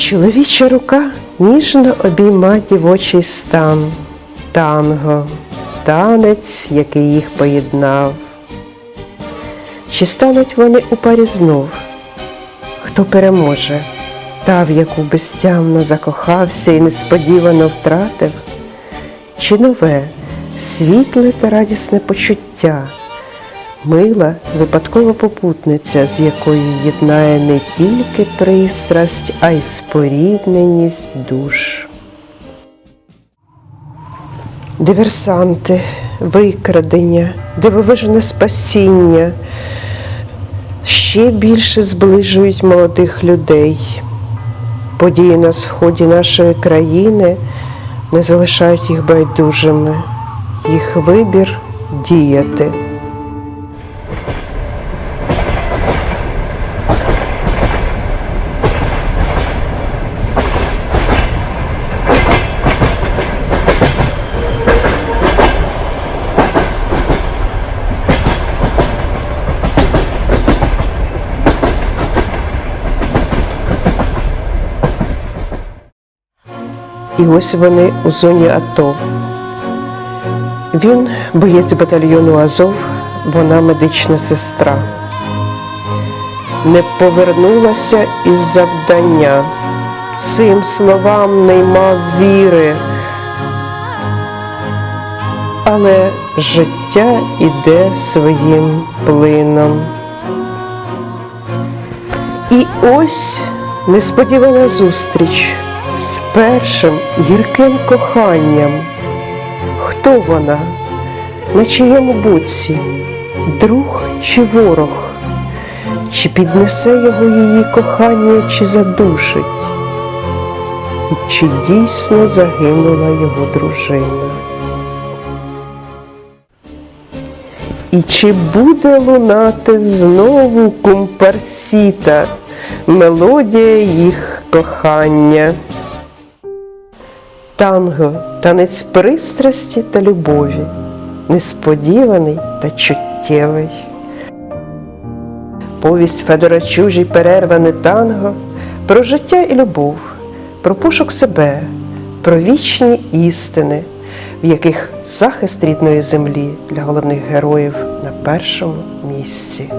Чоловіча рука ніжно обійма дівочий стан, танго, танець, який їх поєднав. Чи стануть вони у парі знов? Хто переможе? Та, в яку безтямно закохався і несподівано втратив? Чи нове, світле та радісне почуття, мила випадкова попутниця, з якою єднає не тільки пристрасть, а й спорідненість душ. Диверсанти, викрадення, дивовижне спасіння ще більше зближують молодих людей. Події на сході нашої країни не залишають їх байдужими. Їх вибір діяти. І ось вони у зоні АТО. Він боєць батальйону Азов, вона медична сестра. Не повернулася із завдання. Цим словам не мав віри. Але життя іде своїм плином. І ось несподівана зустріч з першим гірким коханням. Хто вона? На чиєму боці? Друг чи ворог? Чи піднесе його її кохання, чи задушить? І чи дійсно загинула його дружина? І чи буде лунати знову кумпарсіта, мелодія їх кохання? Танго танець пристрасті та любові, несподіваний та чуттєвий. Повість Федора Чужій перерване танго про життя і любов, про пошук себе, про вічні істини, в яких захист рідної землі для головних героїв на першому місці.